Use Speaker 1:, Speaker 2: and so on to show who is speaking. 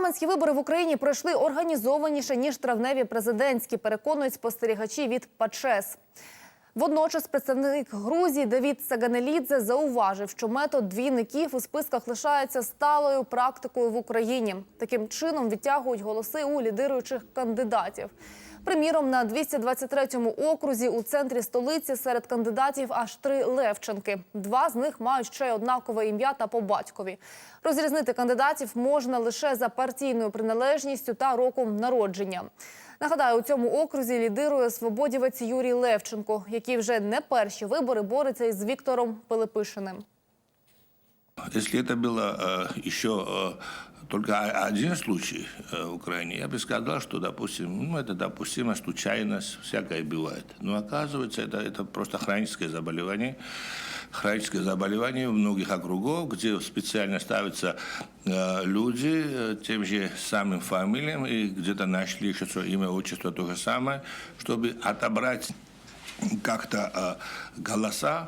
Speaker 1: Парламентські вибори в Україні пройшли організованіше ніж травневі президентські. Переконують спостерігачі від ПАЧЕС. Водночас представник Грузії Давід Саганелідзе зауважив, що метод двійників у списках лишається сталою практикою в Україні. Таким чином відтягують голоси у лідируючих кандидатів. Приміром, на 223-му окрузі у центрі столиці серед кандидатів аж три Левченки. Два з них мають ще й однакове ім'я та по батькові. Розрізнити кандидатів можна лише за партійною приналежністю та роком народження. Нагадаю, у цьому окрузі лідирує свободівець Юрій Левченко, який вже не перші вибори бореться із Віктором Пилипишиним.
Speaker 2: Если это было э, еще э, только о- один случай э, в Украине, я бы сказал, что, допустим, ну, это допустимо, случайность, всякое бывает. Но оказывается, это, это просто хроническое заболевание. Хроническое заболевание в многих округов, где специально ставятся э, люди э, тем же самым фамилиям, и где-то нашли еще свое имя, отчество то же самое, чтобы отобрать как-то э, голоса